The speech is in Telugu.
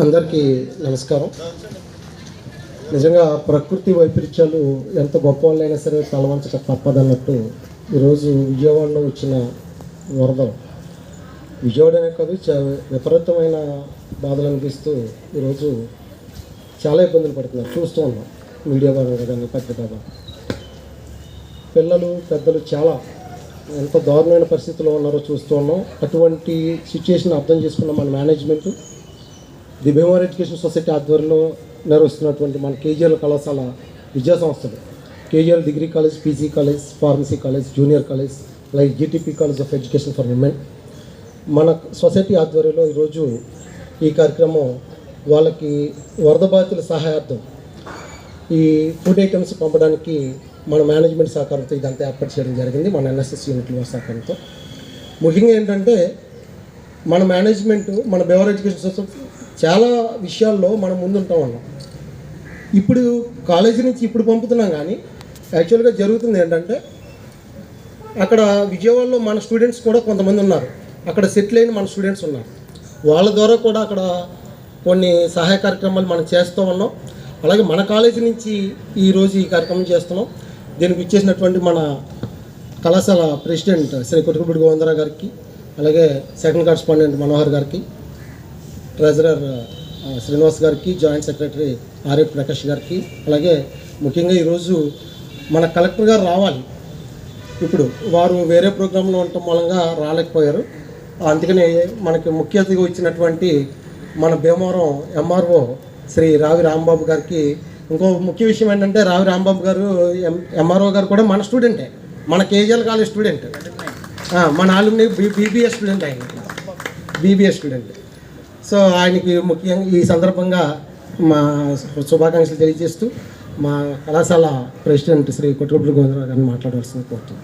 అందరికీ నమస్కారం. నిజంగా ప్రకృతి వైపరీత్యాలు ఎంత గొప్ప వాళ్ళైనా సరే తలవంచక తప్పదన్నట్టు ఈరోజు విజయవాడలో వచ్చిన వరద విజయవాడనే కాదు విపరీతమైన బాధలు అనిపిస్తూ ఈరోజు చాలా ఇబ్బందులు పడుతున్నారు. చూస్తూ ఉన్నాం. మీడియా ద్వారా కానీ పత్రిక పిల్లలు పెద్దలు చాలా ఎంత దారుణమైన పరిస్థితిలో ఉన్నారో చూస్తూ ఉన్నాం. అటువంటి సిచ్యుయేషన్ అర్థం చేసుకున్న మన management the Bhimavaram education society ఆధ్వర్యంలో నిర్వహిస్తున్నటువంటి మన కేజీఎల్ కళాశాల విద్యా సంస్థలు. KGL degree college PG college pharmacy college junior college like GTP college of education for women. మన సొసైటీ ఆధ్వర్యంలో ఈరోజు ఈ కార్యక్రమం వాళ్ళకి వరద బాధితుల సహాయార్థం ఈ ఫుడ్ ఐటమ్స్ పంపడానికి మన మేనేజ్మెంట్ సహకారంతో ఇదంతా ఏర్పాటు చేయడం జరిగింది మన ఎన్ఎస్ఎస్ యూనిట్ల సహకారంతో. ముఖ్యంగా ఏంటంటే మన మేనేజ్మెంట్ మన బెవర్ ఎడ్యుకేషన్ సొసైటీ చాలా విషయాల్లో మనం ముందుంటాం అన్నాం. ఇప్పుడు కాలేజీ నుంచి ఇప్పుడు పంపుతున్నాం కానీ యాక్చువల్గా జరుగుతుంది ఏంటంటే అక్కడ విజయవాడలో మన స్టూడెంట్స్ కూడా కొంతమంది ఉన్నారు. అక్కడ సెటిల్ అయిన మన స్టూడెంట్స్ ఉన్నారు. వాళ్ళ ద్వారా కూడా అక్కడ కొన్ని సహాయ కార్యక్రమాలు మనం చేస్తూ ఉన్నాం. అలాగే మన కాలేజీ నుంచి ఈరోజు ఈ కార్యక్రమం చేస్తున్నాం. దీనికి ఇచ్చేసినటువంటి మన కళాశాల ప్రెసిడెంట్ శ్రీ కొట్టుకుపూడి గోవిందరావు గారికి అలాగే సెకండ్ కరస్పాండెంట్ మనోహర్ గారికి ట్రెజరర్ శ్రీనివాస్ గారికి జాయింట్ సెక్రటరీ ఆర్య ప్రకాష్ గారికి అలాగే ముఖ్యంగా ఈరోజు మన కలెక్టర్ గారు రావాలి. ఇప్పుడు వారు వేరే ప్రోగ్రాంలో ఉండటం మూలంగా రాలేకపోయారు. అందుకని మనకి ముఖ్య అతిథిగా ఇచ్చినటువంటి మన భీమవరం ఎంఆర్ఓ శ్రీ రావి రాంబాబు గారికి ఇంకో ముఖ్య విషయం ఏంటంటే రావి రాంబాబు గారు ఎం ఎంఆర్ఓ గారు కూడా మన స్టూడెంటే. మన కేజీఎల్ కాలేజ్ స్టూడెంట్. మన ఆలుమ్ని బీ స్టూడెంట్ ఆయన. BBA student. సో ఆయనకి ముఖ్యంగా ఈ సందర్భంగా మా శుభాకాంక్షలు తెలియజేస్తూ మా కళాశాల ప్రెసిడెంట్ శ్రీ కొట్టుకొబ్బరి గోవిందరావు గారిని మాట్లాడవలసింది కోరుతున్నాను